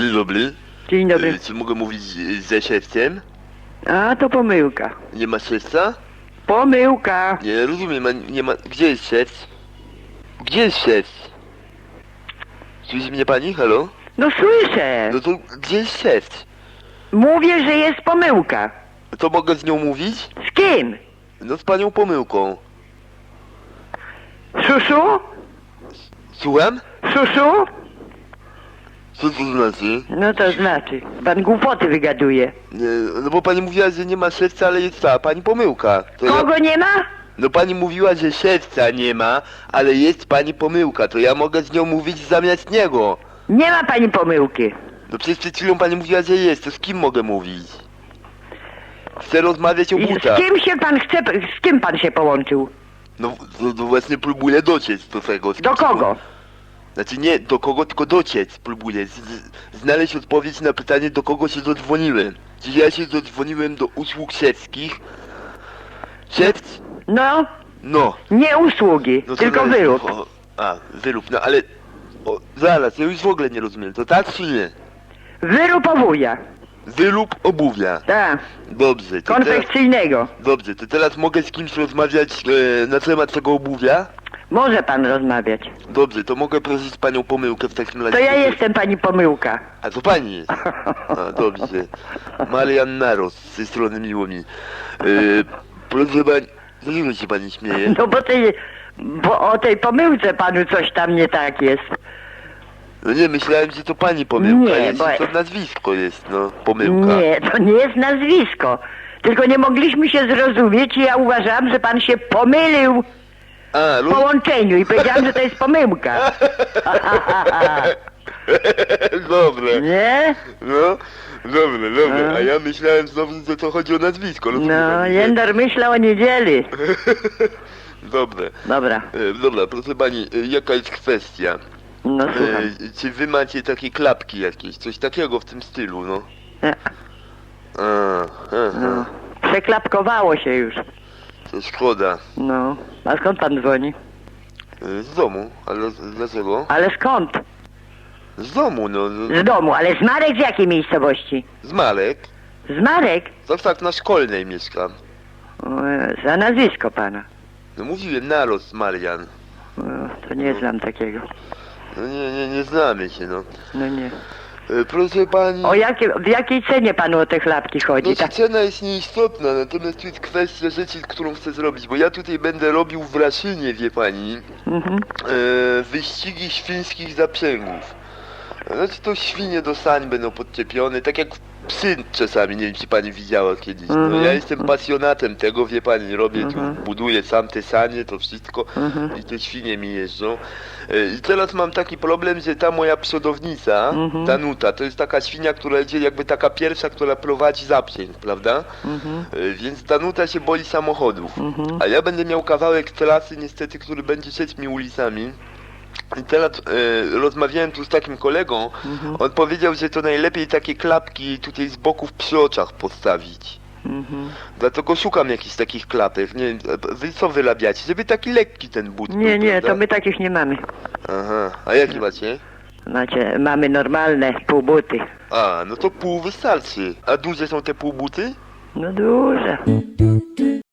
Dzień dobry. Dzień dobry. Czy mogę mówić ze szewcem? A, to pomyłka. Nie ma szewca? Pomyłka. Nie rozumiem, a nie ma... Gdzie jest szewc? Gdzie jest szewc? Słyszy mnie pani? Halo? No słyszę. No to gdzie jest szewc? Mówię, że jest pomyłka. To mogę z nią mówić? Z kim? No z panią pomyłką. Susu? Słucham? Susu? Co to znaczy? No to znaczy. Pan głupoty wygaduje. Nie, no bo pani mówiła, że nie ma szewca, ale jest ta pani pomyłka. To ja- Kogo nie ma? No pani mówiła, że szewca nie ma, ale jest pani pomyłka, to ja mogę z nią mówić zamiast niego. Nie ma pani pomyłki. No przecież przed chwilą pani mówiła, że jest, to z kim mogę mówić? Chcę rozmawiać o I butach. z kim się pan chce, z kim pan się połączył? No to, to właśnie próbuję dociec do tego. z Do kim- kogo? Znaczy nie do kogo, tylko dociec próbuję. Z, z, znaleźć odpowiedź na pytanie, do kogo się zadzwoniłem. Czy ja się zadzwoniłem do usług szewskich? Szewc? No, No. nie usługi, no to tylko należy- wyrób. O, a, wyrób, no ale... O, zaraz, ja już w ogóle nie rozumiem, to tak czy nie? Wyrób owuja. Wyrób obuwia. Tak, Dobrze, to teraz, konfekcyjnego. dobrze, to teraz mogę z kimś rozmawiać e, na temat tego obuwia? Może pan rozmawiać. Dobrze, to mogę prosić panią pomyłkę w takim razie. To ja jestem pani pomyłka. A to pani jest. A, dobrze. Marian Naros, z tej strony miło mi. E, proszę pani, dlaczego się pani śmieje? No bo tej, bo o tej pomyłce panu coś tam nie tak jest. No nie, myślałem, że to pani pomyłka Nie, jest, bo- to nazwisko jest, no, pomyłka. Nie, to nie jest nazwisko. Tylko nie mogliśmy się zrozumieć i ja uważałam, że pan się pomylił A, połączeniu i powiedziałam, że to jest pomyłka. Dobre. Nie? No, dobre, dobre. A? Ja myślałem znowu, że to chodzi o nazwisko. No, nie? Jędor myślał o niedzieli. Dobre. Dobra, E, dobra, proszę pani, e, jaka jest kwestia? no słucham. E, czy wy macie takie klapki jakieś, coś takiego w tym stylu, no? E, A, aha, No. Przeklapkowało się już. To szkoda. No. A skąd pan dzwoni? E, Z domu, ale z- dlaczego? Ale skąd? Z domu, no, no Z domu, ale z Marek z jakiej miejscowości? z Marek. Z Marek? Tak, tak, na szkolnej mieszkam. Za nazwisko pana. No mówiłem, narost Marian. O, to nie znam takiego. No nie, nie, nie znamy się, no. No nie. E, proszę pani... O jakie, w jakiej cenie panu o te chlapki chodzi? No Tak, cena jest nieistotna, natomiast tu jest kwestia rzeczy, którą chcę zrobić, bo ja tutaj będę robił w Raszynie, wie pani, mhm. e, wyścigi świńskich zaprzęgów. Znaczy to świnie do sań będą podczepione, tak jak psy czasami, nie wiem czy pani widziała kiedyś. No, Mhm. ja jestem pasjonatem tego, wie pani, robię Mhm. tu, buduję sam te sanie, to wszystko Mhm. i te świnie mi jeżdżą. E, I teraz mam taki problem, że ta moja przodownica, Mhm. ta nuta, to jest taka świnia, która idzie jakby taka pierwsza, która prowadzi zaprzęg, prawda? Mhm. E, Więc ta nuta się boi samochodów. Mhm. A ja będę miał kawałek trasy niestety, który będzie szedł mi ulicami. I teraz e, rozmawiałem tu z takim kolegą, Mhm. on powiedział, że to najlepiej takie klapki tutaj z boków przy oczach postawić. Mhm. Dlatego szukam jakichś takich klapek, nie wiem, wy co wyrabiacie, żeby taki lekki ten but Nie, był, nie, prawda? to my takich nie mamy. Aha, a jaki macie? Znaczy, mamy normalne półbuty. A, no to pół wystarczy. A duże są te półbuty? No duże.